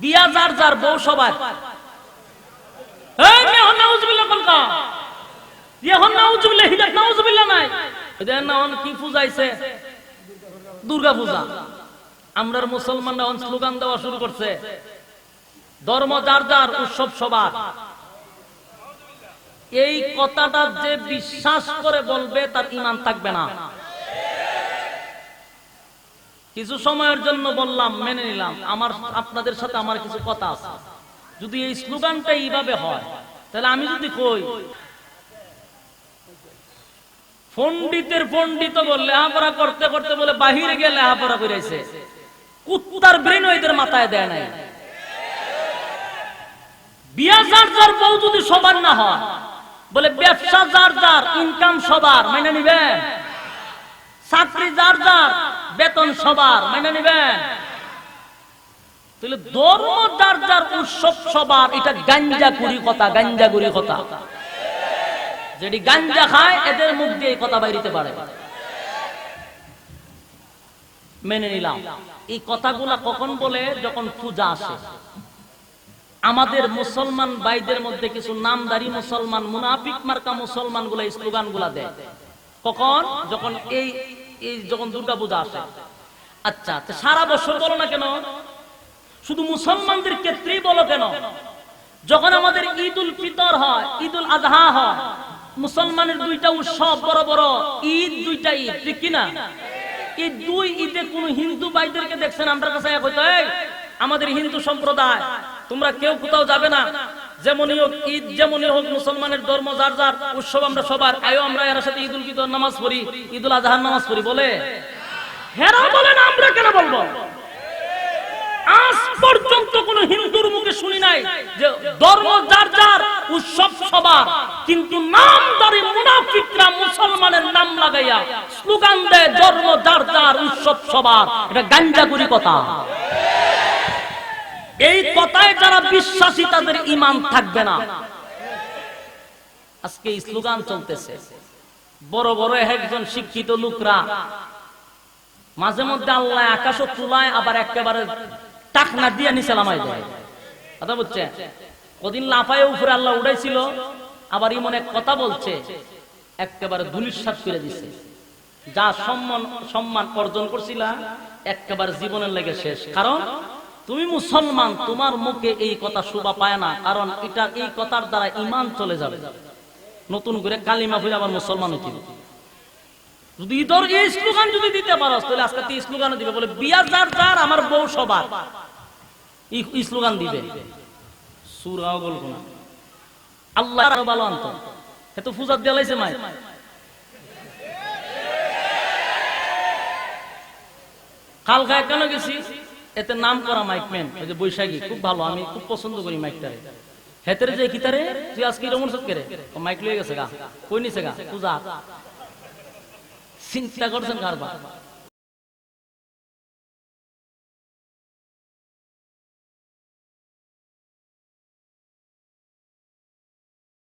বিয়া যার যার বউ সবার। এই মেয়ে হন নাউজুবিল্লাহ কলকা হন নাউজুবিল্লাহ হিদাত নাউজুবিল্লাহ নাই। এদের না হন কি পূজাইছে দুর্গা পূজা মুসলমানরা স্লোগান দেওয়া শুরু করছে। ধর্ম যার যার, উৎসব সবার। এই কথাটা যে বিশ্বাস করে বলবে, তার ইমান থাকবে না। কিছু সময়ের জন্য বললাম, মেনে নিলাম, আমার আপনাদের সাথে আমার কিছু কথা আছে। যদি এই স্লোগানটা এইভাবে হয়, তাহলে আমি যদি কই, পণ্ডিতের পণ্ডিত বললে, লেহাপড়া করতে করতে বলে বাহিরে গিয়ে লেহাপড়া করেছে কুত্তার ব্রেন ওইদের মাথায় দেয় নাই। বিয়া যার যার বউ যদি সবার না হয়, বলে ব্যবসা যার যার ইনকাম সবার মেনে নিবেন? চাকরি যার যার, বেতন সবার, মেনে নিবেন। কথা কখন বলে? যখন পূজা আসে। আমাদের মুসলমান ভাইদের মধ্যে কিছু নামদারি মুসলমান, মুনাফিক মার্কা মুসলমানগুলা স্লোগানগুলা দেয়। কখন? যখন এই এই যখন দুর্গা পূজা আসে। আচ্ছা সারা বছর বলো না কেন? শুধু মুসলমানদের ক্ষেত্রেই বলো কেন? যখন আমাদের ঈদ উল ফিতর হয় ঈদ উল আজহা হয়, মুসলমানের দুইটা উৎসব বড় বড়, ঈদ দুইটা ঈদ, ঠিক কিনা? এই দুই ঈদে কোন হিন্দু ভাইদেরকে দেখছেন? আমরা কাছে এক হইতো আমাদের হিন্দু সম্প্রদায়, তোমরা কেউ কোথাও যাবে না যেমনই হোক ঈদ, যেমনই হোক মুসলমানের ধর্ম, যার যার উৎসব আমরা সবার, আয়ো আমরা এর সাথে ঈদ উল ফিতর নামাজ পড়ি ঈদ উল আজহার নামাজ পড়ি, বলে? হেরা বলে না, আমরা কেন বলব? আজ পর্যন্ত কোন হিন্দুর মুখে শুনি নাই যে ধর্ম যার যার, উৎসব সবার, কিন্তু নামদারি মুনাফিকরা মুসলমানের নাম লাগাইয়া স্লোগান দেয়, ধর্ম যার যার, উৎসব সবার। এটা গাঞ্জাগুরি কথা। এই কথায় যারা বিশ্বাসী, তাদের ইমান থাকবে না। আজকে স্লোগান চলতেছে। বড় বড় একজন শিক্ষিত লোকরা, মাঝে মধ্যে আল্লাহ আকাশ তুলায়, আবার একেবারে টাকনা দিয়ে নিচে নামাই দেয়। কথা বুঝছে কদিন লাফায় উপরে আল্লাহ উড়াইছিল, আবার ইমন এক কথা বলছে, একেবারে সাত করে দিছে। যা সম্মান সম্মান অর্জন করছিলা, একেবারে জীবনের লেগে শেষ। কারণ তুমি মুসলমান, তোমার মুখে এই কথা শোভা পায় না, কারণ এটা এই কথার দ্বারা ইমান চলে যাবে। নতুন করে কালিমা হয়ে আবার মুসলমান হইতে যদি তোর এই স্লোগান যদি দিতে পারস, তাহলে আজকে তুই দিবে। বলে যার যার, আমার বউ সবার। স্লোগান দিবে। সুরাও বলব না। আল্লাহ ভালো আনত। এত পূজার দেলাইছে মাই কালকায় কেন গেছি? এতে নাম করা মাইক মেন ওই যে বৈশাখী, খুব ভালো, আমি খুব পছন্দ করি মাইকটারে হেতের যে কিতারে তুই আজকে রমন সব কেরে মাইক লয়ে গেছে গা। কই নিছে গা? পূজা। চিন্তা করছেন কারবার।